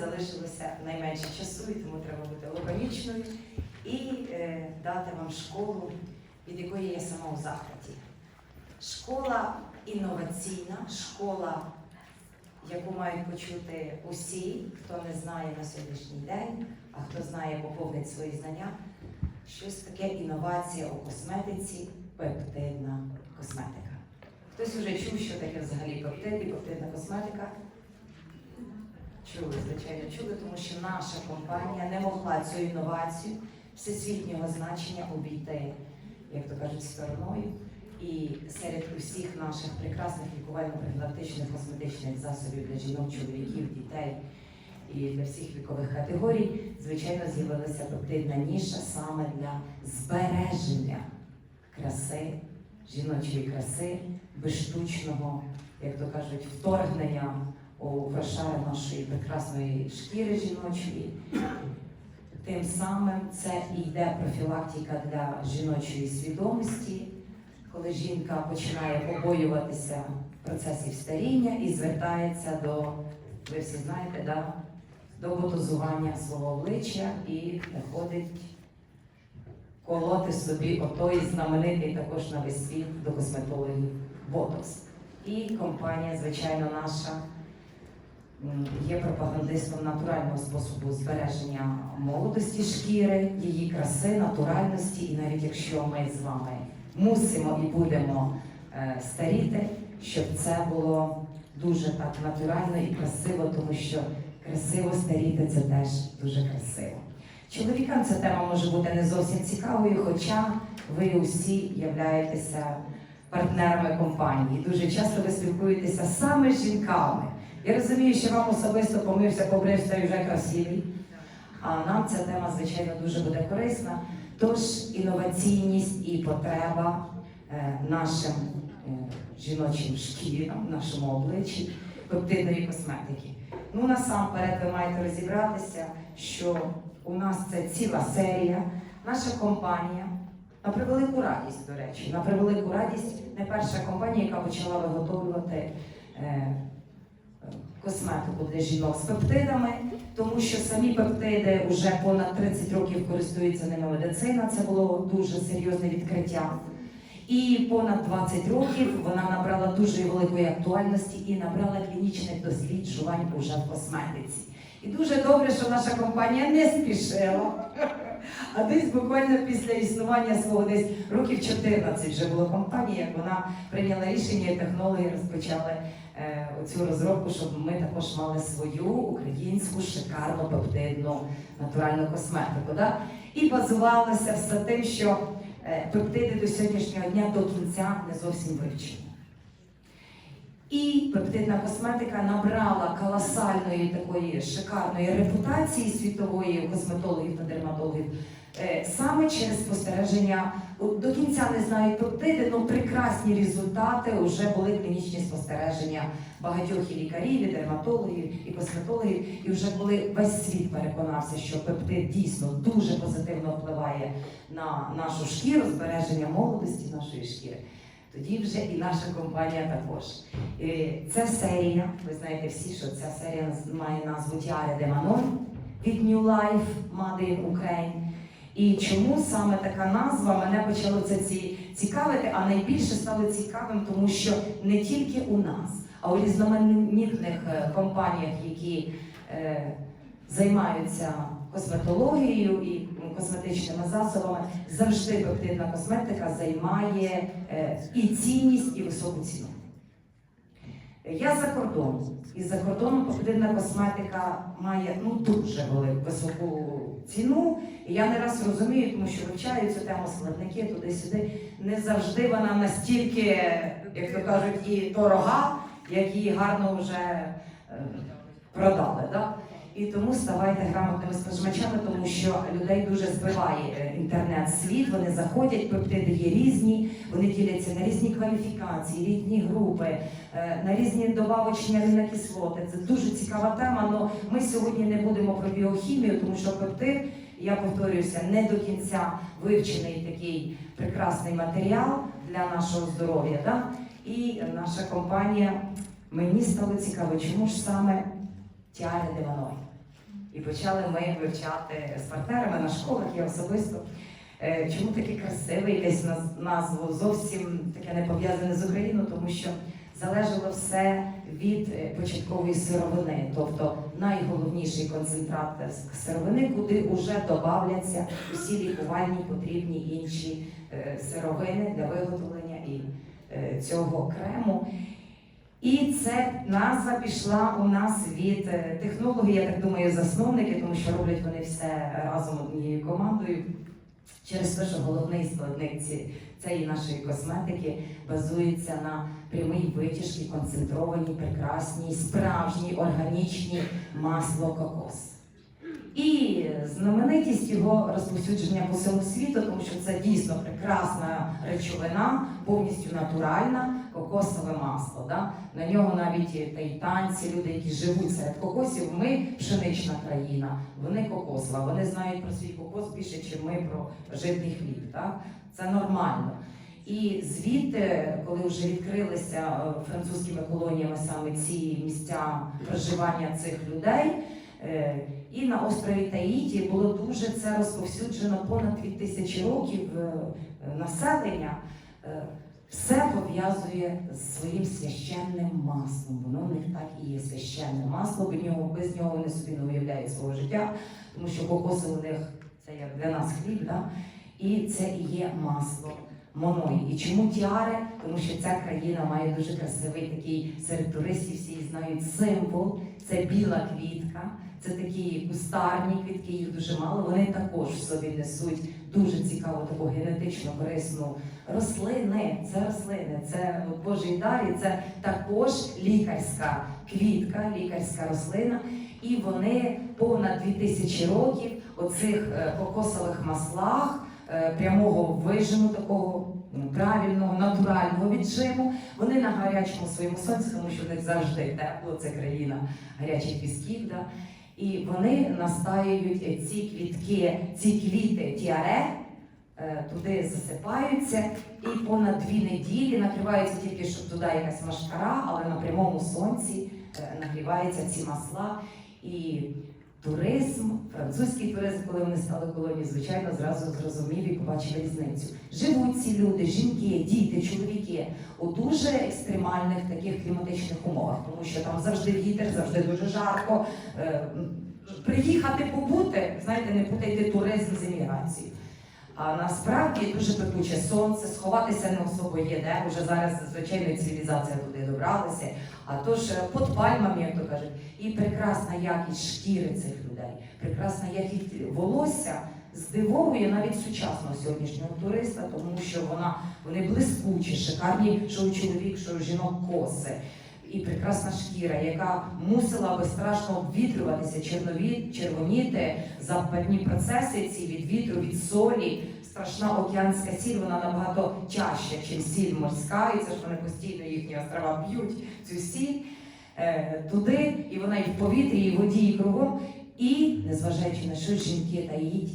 залишилося найменше часу, і тому треба бути лаконічною і е, дати вам школу, від якої я сама у захваті. Школа інноваційна, школа, яку мають почути усі, хто не знає на сьогоднішній день, а хто знає, поповнить свої знання. Щось таке інновація у косметиці, пептидна косметика. Хтось вже чув, що таке взагалі пептид і пептидна косметика? Чули, звичайно, чули, тому що наша компанія не могла цю інновацію всесвітнього значення обійти, як то кажуть, стороною. І серед усіх наших прекрасних лікувально-профілактичних косметичних засобів для жінок, чоловіків, дітей і для всіх вікових категорій, звичайно, з'явилася пептидна ніша саме для збереження краси, жіночої краси, без штучного, як то кажуть, вторгнення у прошари нашої прекрасної шкіри жіночої. Тим самим це і йде профілактика для жіночої свідомості, коли жінка починає побоюватися процесів старіння і звертається до, ви всі знаєте, да, до ботозування свого обличчя і приходить колоти собі отой знаменитий також на весь світ до косметологів ботокс. І компанія, звичайно, наша є пропагандистом натурального способу збереження молодості шкіри, її краси, натуральності. І навіть якщо ми з вами мусимо і будемо е, старіти, щоб це було дуже так натурально і красиво, тому що красиво старіти це теж дуже красиво. Чоловікам ця тема може бути не зовсім цікавою, хоча ви усі являєтеся партнерами компанії. Дуже часто ви спілкуєтеся саме з жінками. Я розумію, що вам особисто помився, побрився і вже красивий. А нам ця тема, звичайно, дуже буде корисна. Тож інноваційність і потреба е, нашим е, жіночим шкірам, нашому обличчі, пептидної косметики. Ну, насамперед, ви маєте розібратися, що у нас це ціла серія, наша компанія. На превелику радість, до речі, на превелику радість не перша компанія, яка почала виготовлювати е, косметику для жінок з пептидами, тому що самі пептиди вже понад 30 років користується ними медицина. Це було дуже серйозне відкриття. І понад 20 років вона набрала дуже великої актуальності і набрала клінічних досліджувань уже в косметиці. І дуже добре, що наша компанія не спішила. А десь буквально після існування свого десь років 14 вже було компанія, як вона прийняла рішення, і технологи розпочали оцю розробку, щоб ми також мали свою українську шикарну пептидну натуральну косметику. Да? І базувалося все тим, що е, пептиди до сьогоднішнього дня до кінця не зовсім вивчені. І пептидна косметика набрала колосальної такої шикарної репутації світової косметологів та дерматологів е, саме через спостереження. До кінця не знають пептиди, але прекрасні результати вже були клінічні спостереження багатьох і лікарів, і дерматологів, і косметологів. І вже були весь світ переконався, що пептид дійсно дуже позитивно впливає на нашу шкіру, збереження молодості нашої шкіри. Тоді вже і наша компанія також. Е, Ця серія, ви знаєте всі, що ця серія має назву Тіаре де Манон від New Life Made in Ukraine. І чому саме така назва мене почало це цікавити, а найбільше стало цікавим, тому що не тільки у нас, а у різноманітних е, компаніях, які е, займаються косметологією і косметичними засобами, завжди пептидна косметика займає е, і цінність, і високу ціну. Я за кордоном. І за кордоном пептидна косметика має ну дуже велику високу ціну. І я не раз розумію, тому що вивчаю цю тему складники туди-сюди. Не завжди вона настільки, як то кажуть, і дорога, як її гарно вже е, продали. Да? І тому ставайте грамотними споживачами, тому що людей дуже збиває е, інтернет-світ. Вони заходять, пептиди є різні, вони діляться на різні кваліфікації, різні групи, е, на різні добавочні амінокислоти. Це дуже цікава тема. але ми сьогодні не будемо про біохімію, тому що пептид Я повторююся, не до кінця вивчений такий прекрасний матеріал для нашого здоров'я. Да? І наша компанія мені стало цікаво, чому ж саме Тіари де І почали ми вивчати з партнерами на школах, я особисто. Е, Чому такий красивий десь наз- назву зовсім таке не пов'язане з Україною, тому що залежало все від е, початкової сировини, тобто найголовніший концентрат сировини, куди вже додавляться усі лікувальні потрібні інші е, сировини для виготовлення і цього крему. І ця назва пішла у нас від е, технологів, я так думаю, засновники, тому що роблять вони все е, разом однією командою. Через те, що головний складник цієї нашої косметики базується на прямій витяжці, концентрованій, прекрасній, справжній, органічній масло кокос. І знаменитість його розповсюдження по всьому світу, тому що це дійсно прекрасна речовина, повністю натуральна, кокосове масло. Да? На нього навіть таїтанці, люди, які живуть серед кокосів, ми пшенична країна, вони кокосова. Вони знають про свій кокос більше, ніж ми про житний хліб. Так? Це нормально. І звідти, коли вже відкрилися е, французькими колоніями саме ці місця проживання цих людей. е, І на острові Таїті було дуже це розповсюджено понад 2000 років е, е, населення. Все пов'язує з своїм священним маслом. Воно в них так і є священне масло. Без нього, без нього вони собі не уявляють свого життя, тому що кокоси у них це як для нас хліб, да? і це і є масло. Моной. І чому тіари? Тому що ця країна має дуже красивий такий серед туристів, всі знають символ. Це біла квітка, це такі кустарні квітки, їх дуже мало. Вони також собі несуть дуже цікаву таку генетично корисну рослини. Це рослини, це Божий дар, і це також лікарська квітка, лікарська рослина. І вони понад 2000 років оцих е, кокосових маслах е, прямого вижиму, такого правильного, натурального віджиму. Вони на гарячому своєму сонці, тому що в них завжди тепло, це країна гарячих пісків. Да? І вони настаюють ці квітки, ці квіти тіаре, е, туди засипаються і понад дві неділі накриваються тільки, щоб туди якась машкара, але на прямому сонці е, нагріваються ці масла. І туризм, французький туризм, коли вони стали колонією, звичайно, зразу зрозуміли і побачили різницю. Живуть ці люди, жінки, діти, чоловіки у дуже екстремальних таких кліматичних умовах, тому що там завжди вітер, завжди дуже жарко. Е, Приїхати побути, знаєте, не путайте туризм з еміграцією. А насправді дуже пекуче сонце, сховатися не особо є, де вже зараз звичайно цивілізація туди добралася. А то ж е, під пальмами, як то кажуть, і прекрасна якість шкіри цих людей, прекрасна якість волосся здивовує навіть сучасного сьогоднішнього туриста, тому що вона вони блискучі, шикарні, що у чоловік, що у жінок коси. І прекрасна шкіра, яка мусила безстрашно обвітрюватися, чернові, червоніти, запальні процеси ці від вітру, від солі. Страшна океанська сіль, вона набагато чаще, ніж сіль морська, і це ж вони постійно їхні острова б'ють цю сіль е, туди, і вона і в повітрі, і в воді, і кругом. І, незважаючи на що, жінки таїть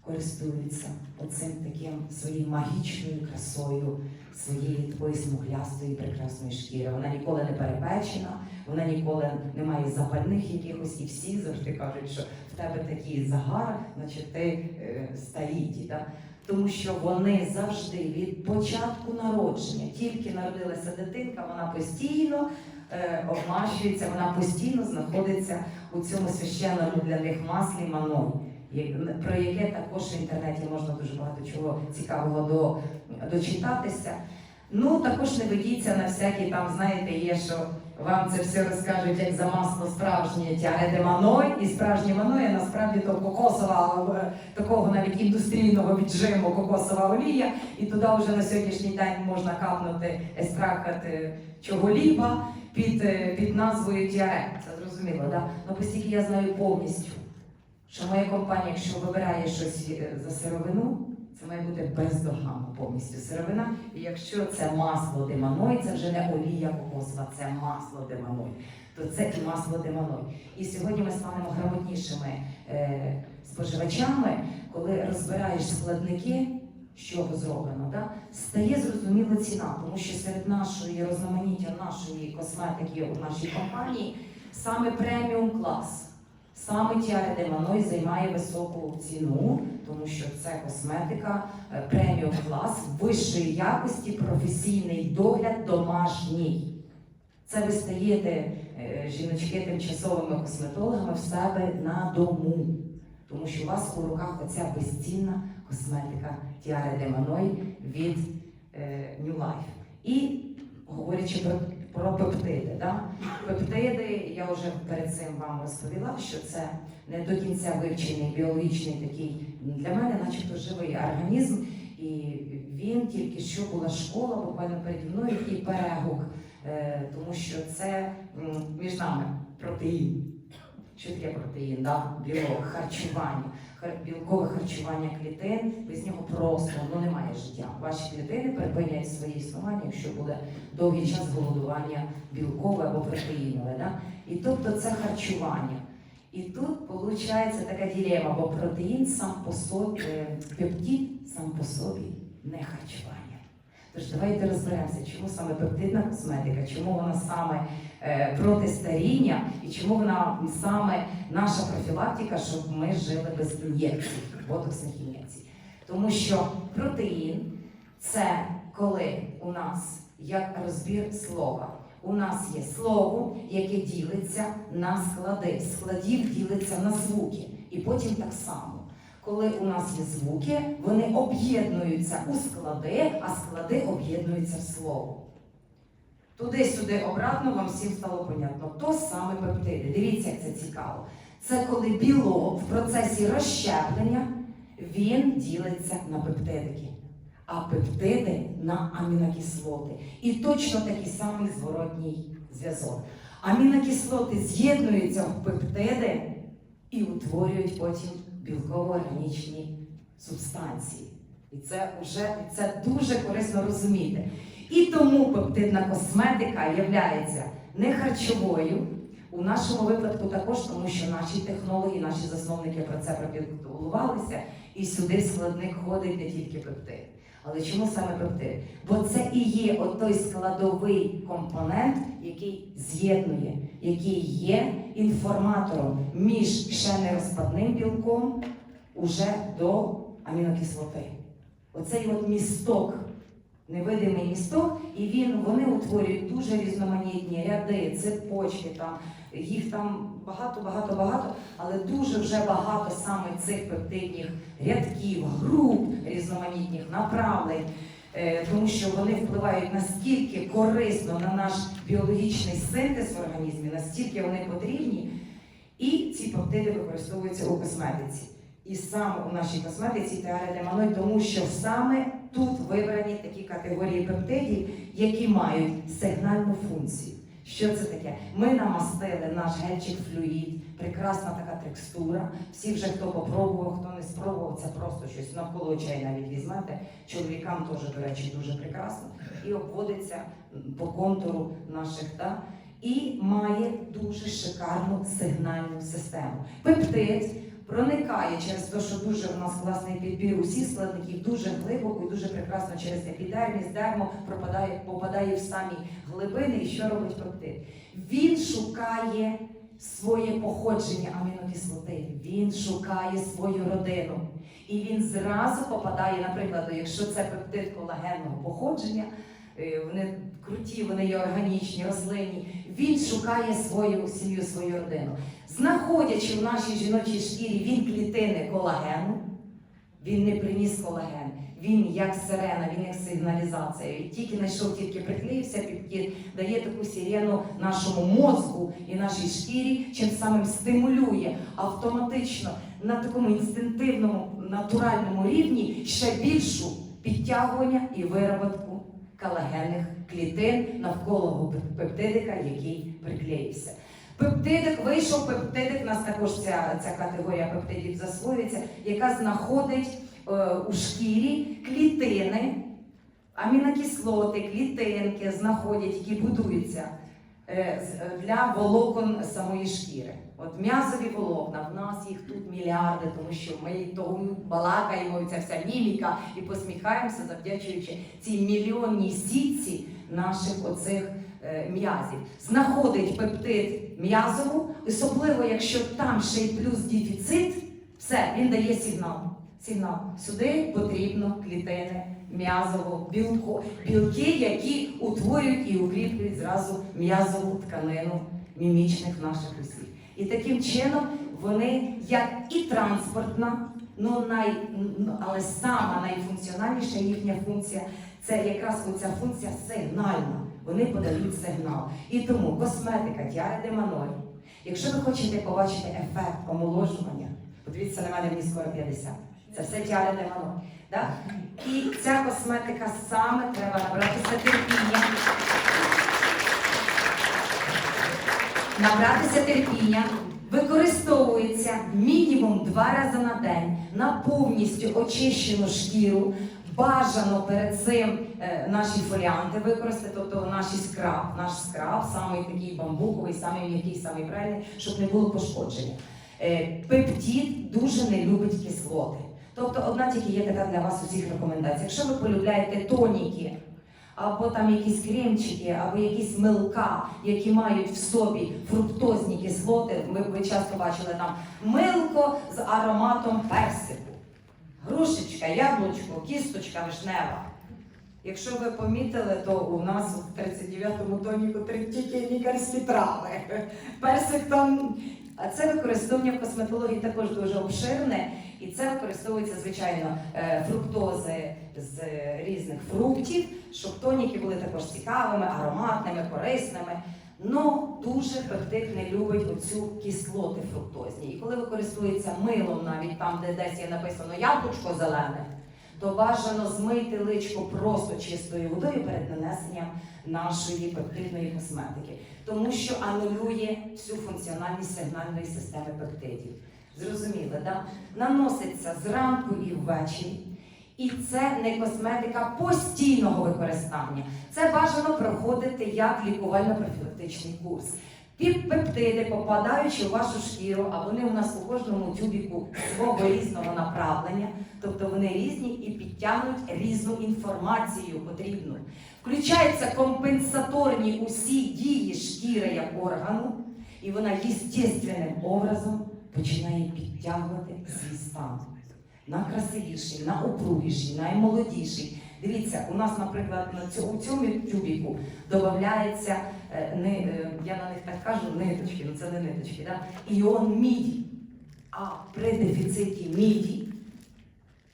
користуються оцим таким своєю магічною красою своєї такої смуглястої прекрасної шкіри. Вона ніколи не перепечена, вона ніколи не має запальних якихось, і всі завжди кажуть, що в тебе такий загар, значить ти е, стаїті. Да? Тому що вони завжди від початку народження, тільки народилася дитинка, вона постійно е, обмащується, вона постійно знаходиться у цьому священному для них маслі маной, про яке також в інтернеті можна дуже багато чого цікавого до, дочитатися. Ну також не ведіться на всякі там, знаєте, є, що вам це все розкажуть як за масло справжнє тяге де маной, і справжнє маной, насправді то кокосова, е, такого навіть індустрійного віджиму кокосова олія, і туди вже на сьогоднішній день можна капнути естрахат е, чого-ліба під, е, під назвою тіаре. Це зрозуміло, да? Ну постільки я знаю повністю, що моя компанія, якщо вибирає щось е, за сировину, це має бути бездоганно повністю сировина. І якщо це масло деманой, це вже не олія кокосова, це масло деманой. То це і масло деманой. І сьогодні ми станемо грамотнішими е, споживачами, коли розбираєш складники, чого зроблено, да, стає зрозуміла ціна, тому що серед нашої розноманіття нашої косметики у нашій компанії саме преміум клас. Саме Тіаре де Маной займає високу ціну, тому що це косметика е, преміум клас вищої якості, професійний догляд домашній. Це ви стаєте е, жіночки тимчасовими косметологами в себе на дому, тому що у вас у руках оця безцінна косметика Тіаре де Маной від е, New Life. І говорячи про, про пептиди, да? пептиди, я вже перед цим вам розповіла, що це не до кінця вивчений біологічний такий для мене, начебто живий організм. І він тільки що була школа, буквально переді мною і перегук, е, тому що це між нами протеїн. Що таке протеїн? Да? Білок, харчування, Хар- білкове харчування клітин, без нього просто ну, немає життя. Ваші клітини припиняють своє існування, якщо буде довгий час голодування білкове або протеїнове. Да? І тобто це харчування. І тут виходить така ділема, бо протеїн сам по собі, е, пептид сам по собі не харчування. Тож давайте розберемося, чому саме пептидна косметика, чому вона саме проти старіння і чому вона саме наша профілактика, щоб ми жили без ін'єкцій, ботоксних ін'єкцій. Тому що протеїн це коли у нас як розбір слова. У нас є слово, яке ділиться на склади. Складів ділиться на звуки. І потім так само. Коли у нас є звуки, вони об'єднуються у склади, а склади об'єднуються в слово. Туди-сюди обратно вам всім стало понятно. То саме пептиди. Дивіться, як це цікаво. Це коли білок в процесі розщеплення він ділиться на пептидики, а пептиди на амінокислоти. І точно такий самий зворотній зв'язок. Амінокислоти з'єднуються в пептиди і утворюють потім білково-органічні субстанції. І це вже це дуже корисно розуміти. І тому пептидна косметика є не харчовою. У нашому випадку також, тому що наші технології, наші засновники про це пропілкувалися, і сюди в складник ходить не тільки пептид. Але чому саме пептид? Бо це і є отой складовий компонент, який з'єднує, який є інформатором між ще нерозпадним білком уже до амінокислоти. Оцей от місток, невидимий місток, і він, вони утворюють дуже різноманітні ряди, цепочки, там, їх там багато, багато, багато, але дуже вже багато саме цих пептидних рядків, груп різноманітних направлень. Е, Тому що вони впливають настільки корисно на наш біологічний синтез в організмі, настільки вони потрібні, і ці пептиди використовуються у косметиці. І саме у нашій косметиці Маной, тому що саме тут вибрані такі категорії пептидів, які мають сигнальну функцію. Що це таке? Ми намастили наш гельчик флюїд, прекрасна така текстура. Всі вже хто попробував, хто не спробував, це просто щось навколо чай навіть візьмете. Чоловікам теж, до речі, дуже прекрасно. І обводиться по контуру наших. Да? І має дуже шикарну сигнальну систему. Пептид проникає через те, що дуже у нас класний підбір усіх складників, дуже глибоко і дуже прекрасно через епідерміс, дермо пропадає, попадає в самі глибини. І що робить пептид? Він шукає своє походження амінокислоти, він шукає свою родину. І він зразу попадає, наприклад, якщо це пептид колагенного походження, е, вони круті, вони є органічні, рослинні. Він шукає свою сім'ю, свою родину. Знаходячи в нашій жіночій шкірі він клітини колагену, він не приніс колаген. Він як сирена, він як сигналізація. І тільки знайшов, тільки приклеївся, під дає таку сирену нашому мозку і нашій шкірі, чим самим стимулює автоматично на такому інстинктивному, натуральному рівні ще більшу підтягування і вироботку колагенних клітин навколо пептидика, який приклеївся. Пептидик вийшов, пептидик, у нас також ця, ця категорія пептидів засвоюється, яка знаходить е, у шкірі клітини, амінокислоти, клітинки знаходять, які будуються е, е, для волокон самої шкіри. От м'язові волокна, в нас їх тут мільярди, тому що ми тому балакаємо, ця вся міміка і посміхаємося, завдячуючи цій мільйонній сітці наших оцих е, м'язів. Знаходить пептид м'язову, особливо якщо там ще й плюс дефіцит, все, він дає сигнал. Сигнал. Сюди потрібно клітини м'язово білку, білки, які утворюють і укріплюють зразу м'язову тканину мімічних наших осіб. І таким чином вони як і транспортна, ну най, ну, але сама найфункціональніша їхня функція це якраз оця функція сигнальна. Вони подають сигнал. І тому косметика Діари де Манолі. Якщо ви хочете побачити ефект омоложування, подивіться на мене мені скоро 50. Це все Діари де Манолі. Да? І ця косметика саме треба набратися терпіння. Набратися терпіння використовується мінімум два рази на день на повністю очищену шкіру. Бажано перед цим е, наші фоліанти використати, тобто наш скраб, наш скраб, самий такий бамбуковий, самий м'який, самий правильний, щоб не було пошкодження. Е, пептід дуже не любить кислоти. Тобто одна тільки є така для вас усіх рекомендація. Якщо ви полюбляєте тоніки, або там якісь кремчики, або якісь милка, які мають в собі фруктозні кислоти. Ми ви часто бачили там милко з ароматом персику, грушечка, яблучко, кісточка вишнева. Якщо ви помітили, то у нас в 39-му тоніку тільки лікарські трави. Персик там. А це використовування в косметології також дуже обширне, і це використовується, звичайно, е, фруктози з різних фруктів, щоб тоніки були також цікавими, ароматними, корисними. Но дуже пептик не любить оцю кислоти фруктозні. І коли використовується милом, навіть там, де десь є написано яблучко зелене, то бажано змити личко просто чистою водою перед нанесенням нашої пептидної косметики, тому що анулює всю функціональність сигнальної системи пептидів. Зрозуміли, да? Наноситься зранку і ввечері. І це не косметика постійного використання. Це бажано проходити як лікувально-профілактичний курс. Піппептиди, попадаючи у вашу шкіру, а вони у нас у кожному тюбіку свого різного направлення, тобто вони різні і підтягнуть різну інформацію потрібну. Включаються компенсаторні усі дії шкіри як органу, і вона єстественним образом починає підтягувати свій стан на красивіший, на опругіший, наймолодіший. Дивіться, у нас, наприклад, на цьому, у цьому тюбіку додається, не, е, я на них так кажу, ниточки, ну це не ниточки, да? іон міді. А при дефіциті міді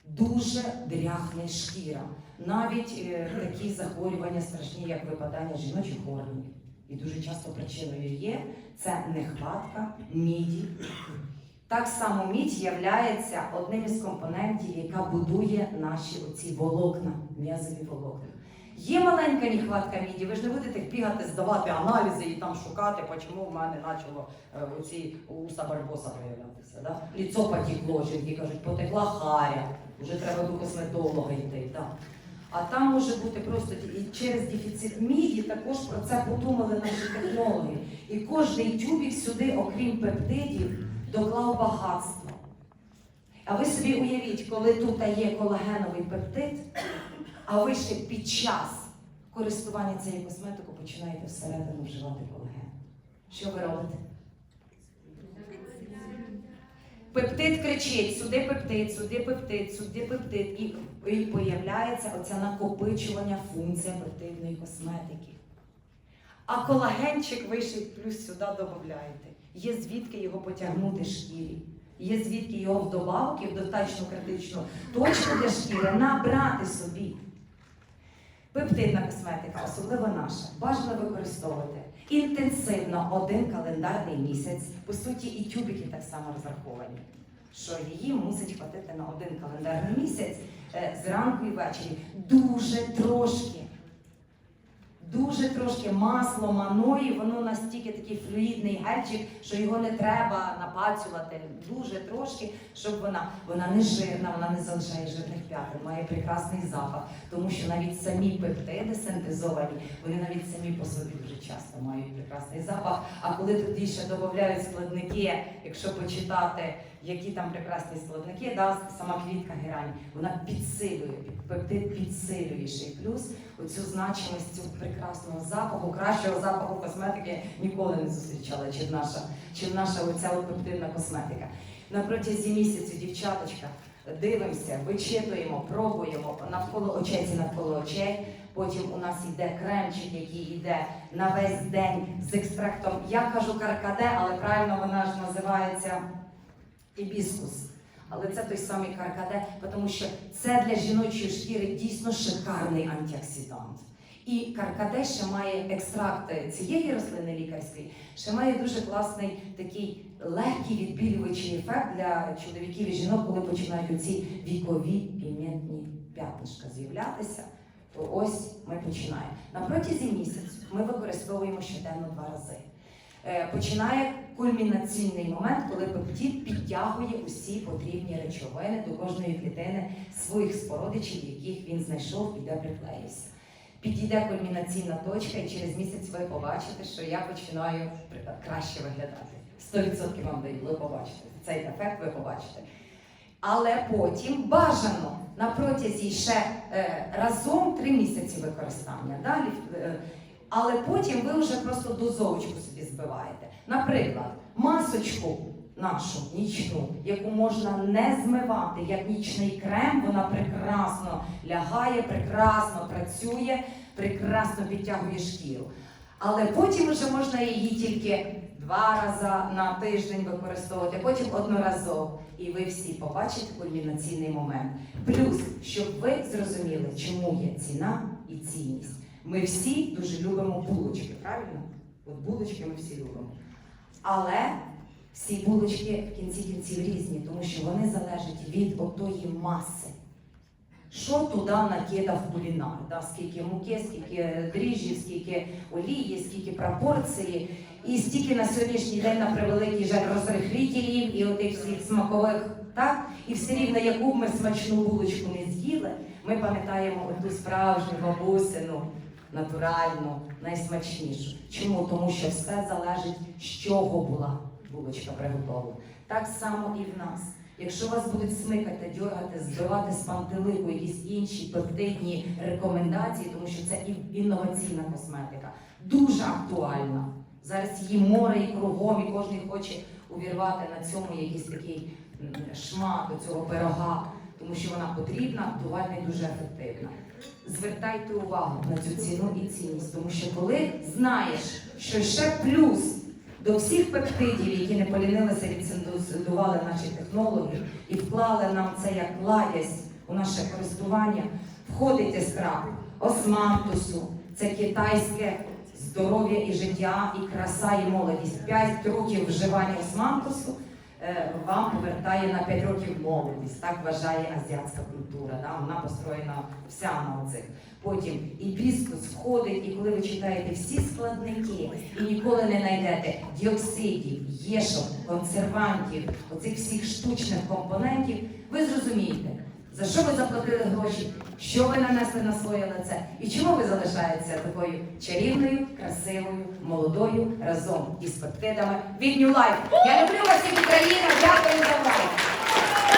дуже дряхне шкіра. Навіть е, такі захворювання страшні, як випадання жіночих органів. І дуже часто причиною є це нехватка міді. Так само мідь є одним із компонентів, яка будує наші оці волокна, м'язові волокна. Є маленька нехватка міді, ви ж не будете бігати, здавати аналізи і там шукати, чому в мене почало е, оці уста барбоса проявлятися. Да? Ліцо потекло, жінки кажуть, потекла харя, вже треба до косметолога йти. Да? А там може бути просто і через дефіцит міді також про це подумали наші технологи. І кожний тюбік сюди, окрім пептидів, доклав багатство. А ви собі уявіть, коли тут є колагеновий пептид, а ви ще під час користування цією косметикою починаєте всередину вживати колаген. Що ви робите? Пептид кричить, сюди пептид, сюди пептид, сюди пептид. І, і появляється оця накопичування функція пептидної косметики. А колагенчик ви ще плюс сюди додаєте. Є звідки його потягнути шкірі. Є звідки його в добавки, в достатньо критичну точку для шкіри набрати собі. Пептидна косметика, особливо наша, бажано використовувати інтенсивно один календарний місяць. По суті, і тюбики так само розраховані, що її мусить хватити на один календарний місяць е, зранку і ввечері. Дуже трошки. Дуже трошки масло, маної, воно настільки такий флюїдний гельчик, що його не треба напацювати дуже трошки, щоб вона вона не жирна, вона не залишає жирних п'ятин, має прекрасний запах, тому що навіть самі пептиди синтезовані, вони навіть самі по собі дуже часто мають прекрасний запах. А коли тоді ще додають складники, якщо почитати, які там прекрасні складники, да, сама квітка герань, вона підсилює, пептид підсилює ще й плюс оцю значимість цього прекрасного запаху, кращого запаху косметики ніколи не зустрічала, чим наша, чим наша оця от косметика. На протязі місяцю, дівчаточка, дивимося, вичитуємо, пробуємо навколо очей ці навколо очей. Потім у нас йде кремчик, який йде на весь день з екстрактом. Я кажу каркаде, але правильно вона ж називається ібіскус. Але це той самий каркаде, тому що це для жіночої шкіри дійсно шикарний антиоксидант. І каркаде ще має екстракти цієї рослини лікарської, ще має дуже класний такий легкий відбілюючий ефект для чоловіків і жінок, коли починають оці вікові пігментні п'ятнишка з'являтися. То ось ми починаємо. На протязі місяця ми використовуємо щоденно два рази. Е, Починає кульмінаційний момент, коли пептид підтягує усі потрібні речовини до кожної клітини своїх спородичів, яких він знайшов і де приклеївся. Підійде кульмінаційна точка, і через місяць ви побачите, що я починаю краще виглядати. 100% вам даю, ви побачите. Цей ефект ви побачите. Але потім бажано на протязі ще е, разом три місяці використання. Далі, е, але потім ви вже просто дозовочку собі збиваєте. Наприклад, масочку нашу нічну, яку можна не змивати, як нічний крем, вона прекрасно лягає, прекрасно працює, прекрасно підтягує шкіру. Але потім вже можна її тільки два рази на тиждень використовувати, потім одноразово. І ви всі побачите кульмінаційний момент. Плюс, щоб ви зрозуміли, чому є ціна і цінність. Ми всі дуже любимо булочки, правильно? От булочки ми всі любимо. Але всі булочки в кінці кінців різні, тому що вони залежать від отої маси. Що туди накидав кулінар? Да? Скільки муки, скільки дріжджів, скільки олії, скільки пропорції, і стільки на сьогоднішній день на превеликий жаль розрихлітелів і отих всіх смакових, так? І все рівно, яку б ми смачну булочку не з'їли, ми пам'ятаємо оту справжню бабусину, натуральну, найсмачнішу. Чому? Тому що все залежить, з чого була булочка приготовлена. Так само і в нас. Якщо вас будуть смикати, дьоргати, збивати з пантелику якісь інші пептидні рекомендації, тому що це інноваційна косметика, дуже актуальна. Зараз її море і кругом, і кожен хоче увірвати на цьому якийсь такий шмат до цього пирога, тому що вона потрібна, актуальна і дуже ефективна. Звертайте увагу на цю ціну і цінність, тому що коли знаєш, що ще плюс до всіх пептидів, які не полінилися, відсиндували наші технологи і вклали нам це як ладязь у наше користування, входить ескрап османтусу, це китайське здоров'я і життя, і краса, і молодість. П'ять років вживання османтусу вам повертає на 5 років молодість. Так вважає азіатська культура. Да? Вона построєна вся на цих. Потім і біскус входить, і коли ви читаєте всі складники і ніколи не знайдете діоксидів, єшок, консервантів, оцих всіх штучних компонентів, ви зрозумієте, за що ви заплатили гроші, що ви нанесли на своє лице і чому ви залишаєтеся такою чарівною, красивою, молодою разом із пептидами від New Life. Я люблю вас всіх Україна, дякую за увагу.